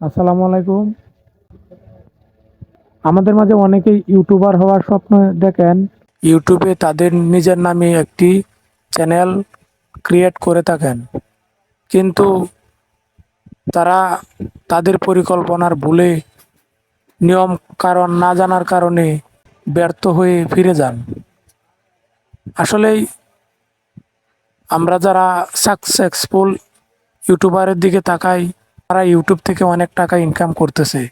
আসসালামু আলাইকুম। আমাদের মাঝে অনেকেই ইউটিউবার হওয়ার স্বপ্ন দেখেন। ইউটিউবে তাদের নিজের নামে একটি চ্যানেল ক্রিয়েট করে থাকেন। কিন্তু তারা তাদের পরিকল্পনার ভুলে নিয়ম কারণ না জানার কারণে ব্যর্থ হয়ে ফিরে যান। আসলেই আমরা যারা সাকসেসফুল ইউটিউবারের দিকে তাকাই তারা ইউটিউব থেকে অনেক টাকা ইনকাম করতেছে।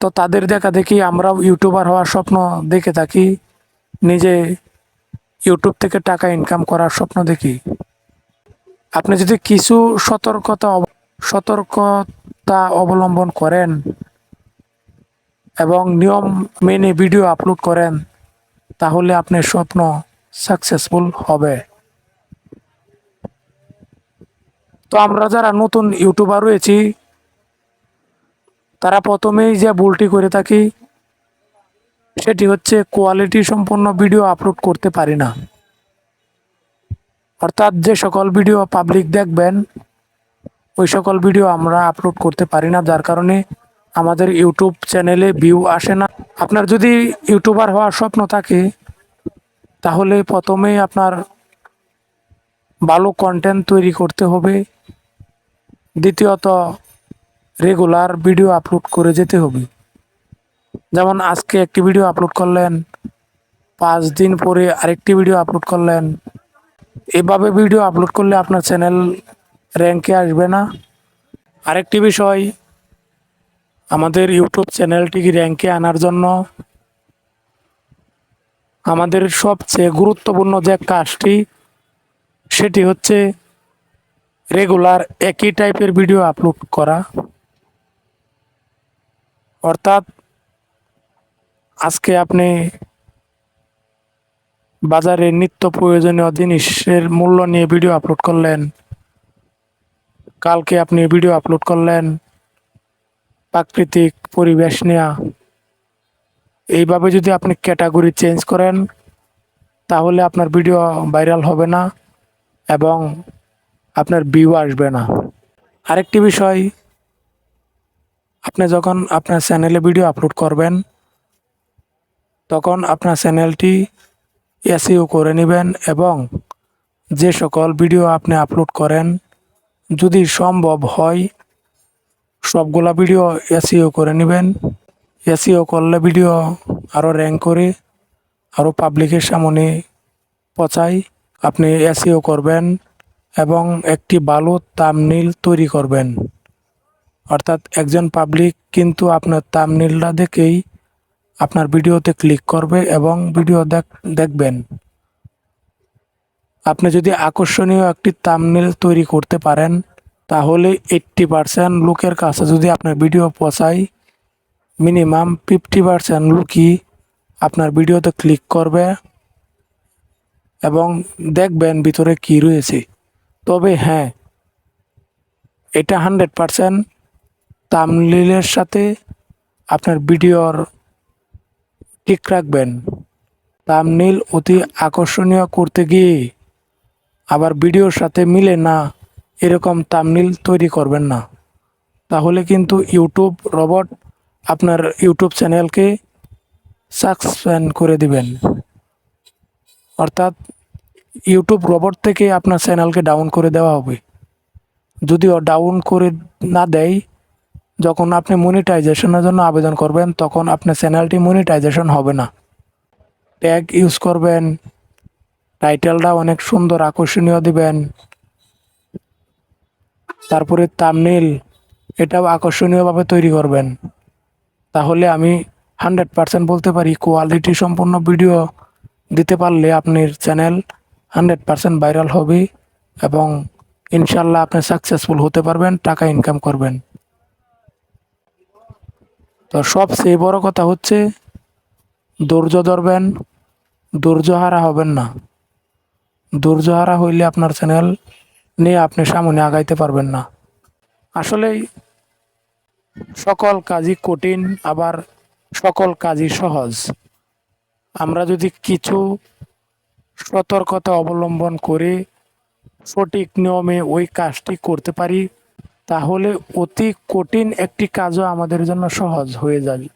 তো তাদের দেখা দেখি আমরাও ইউটিউবার হওয়ার স্বপ্ন দেখে থাকি, নিজে ইউটিউব থেকে টাকা ইনকাম করার স্বপ্ন দেখি। আপনি যদি কিছু সতর্কতা সতর্কতা অবলম্বন করেন এবং নিয়ম মেনে ভিডিও আপলোড করেন, তাহলে আপনার স্বপ্ন সাকসেসফুল হবে। তো আমরা যারা নতুন ইউটিউবার রয়েছি, তারা প্রথমেই যে ভুলটি করে থাকি, সেটি হচ্ছে কোয়ালিটি সম্পন্ন ভিডিও আপলোড করতে পারি না। অর্থাৎ যে সকল ভিডিও পাবলিক দেখবেন, ওই সকল ভিডিও আমরা আপলোড করতে পারি না, যার কারণে আমাদের ইউটিউব চ্যানেলে ভিউ আসে না। আপনার যদি ইউটিউবার হওয়ার স্বপ্ন থাকে, তাহলে প্রথমেই আপনার ভালো কন্টেন্ট তৈরি করতে হবে। দ্বিতীয়ত রেগুলার ভিডিও আপলোড করে যেতে হবে। যেমন আজকে একটি ভিডিও আপলোড করলেন, পাঁচ দিন পরে আরেকটি ভিডিও আপলোড করলেন। এভাবে ভিডিও আপলোড করলে আপনার চ্যানেল র্যাঙ্কে আসবে না। আরেকটি বিষয়, আমাদের ইউটিউব চ্যানেলটিকে র্যাঙ্কে আনার জন্য? আমাদের সবচেয়ে গুরুত্বপূর্ণ যে কাজটি সেটি হচ্ছে রেগুলার একই টাইপের ভিডিও আপলোড করা। অর্থাৎ আজকে আপনি বাজারে নিত্য প্রয়োজনীয় জিনিসের মূল্য নিয়ে ভিডিও আপলোড করলেন, কালকে আপনি ভিডিও আপলোড করলেন, প্রাকৃতিক পরিবেশ নেয়া। এইভাবে যদি আপনি ক্যাটাগরি চেঞ্জ করেন, তাহলে আপনার ভিডিও ভাইরাল হবে না। এবং আপনার ভিউ আসবে না। আরেকটি বিষয়, আপনি যখন আপনার চ্যানেলে ভিডিও আপলোড করবেন, তখন আপনার চ্যানেলটি এসইও করে নেবেন এবং যে সকল ভিডিও আপনি আপলোড করেন, যদি সম্ভব হয়, সবগুলা ভিডিও এসিও করে নেবেন। এসইও করলে ভিডিও আরও র্যাঙ্ক করে আরও পাবলিকের সামনে পচাই আপনি এসিও করবেন এবং একটি ভালো তামনিল তৈরি করবেন। অর্থাৎ একজন পাবলিক কিন্তু আপনার তামনিলটা দেখেই আপনার ভিডিওতে ক্লিক করবে এবং ভিডিও দেখ, দেখবেন। আপনি যদি আকর্ষণীয় একটি তামনিল তৈরি করতে পারেন, তাহলে এইট্টি পারসেন্ট লোকের কাছে যদি আপনার ভিডিও পৌঁছায়, মিনিমাম ফিফটি পারসেন্ট লোকই আপনার ভিডিওতে ক্লিক করবে। এবং দেখবেন ভিতরে কি রয়েছে। তবে হ্যাঁ এটা হান্ড্রেড পারসেন্ট তামলিলের সাথে আপনার ভিডিওর ঠিক রাখবেন। তামনিল অতি আকর্ষণীয় করতে গিয়ে আবার ভিডিওর সাথে মিলে না এরকম তামনিল তৈরি করবেন না। তাহলে কিন্তু ইউটিউব রবট আপনার ইউটিউব চ্যানেলকে সাসপেন্ড করে দিবেন। অর্থাৎ ইউটিউব রবট থেকে আপনার চ্যানেলকে ডাউন করে দেওয়া হবে। যদিও ডাউন করে না দেয়, যখন আপনি মনিটাইজেশনের জন্য আবেদন করবেন, তখন আপনার চ্যানেলটি মনিটাইজেশন হবে না। ট্যাগ ইউজ করবেন টাইটেলটা অনেক সুন্দর, আকর্ষণীয় দিবেন। তারপরে তামনিল এটাও আকর্ষণীয়ভাবে তৈরি করবেন। তাহলে আমি হান্ড্রেড পার্সেন্ট বলতে পারি কোয়ালিটি সম্পন্ন ভিডিও দিতে পারলে আপনার চ্যানেল হান্ড্রেড পার্সেন্ট ভাইরাল হবে এবং ইনশাল্লাহ আপনি সাকসেসফুল হতে পারবেন, টাকা ইনকাম করবেন। তো সবচেয়ে বড় কথা হচ্ছে, ধৈর্য ধরবেন, ধৈর্য হারা হবেন না। ধৈর্য হারা হইলে আপনার চ্যানেল নিয়ে আপনি সামনে আগাইতে পারবেন না। আসলেই সকল কাজই কঠিন, আবার সকল কাজই সহজ। আমরা যদি কিছু সতর্কতা অবলম্বন করে সঠিক নিয়মে ওই কাজটি করতে পারি, তাহলে অতি কঠিন একটি কাজও আমাদের জন্য সহজ হয়ে যাবে।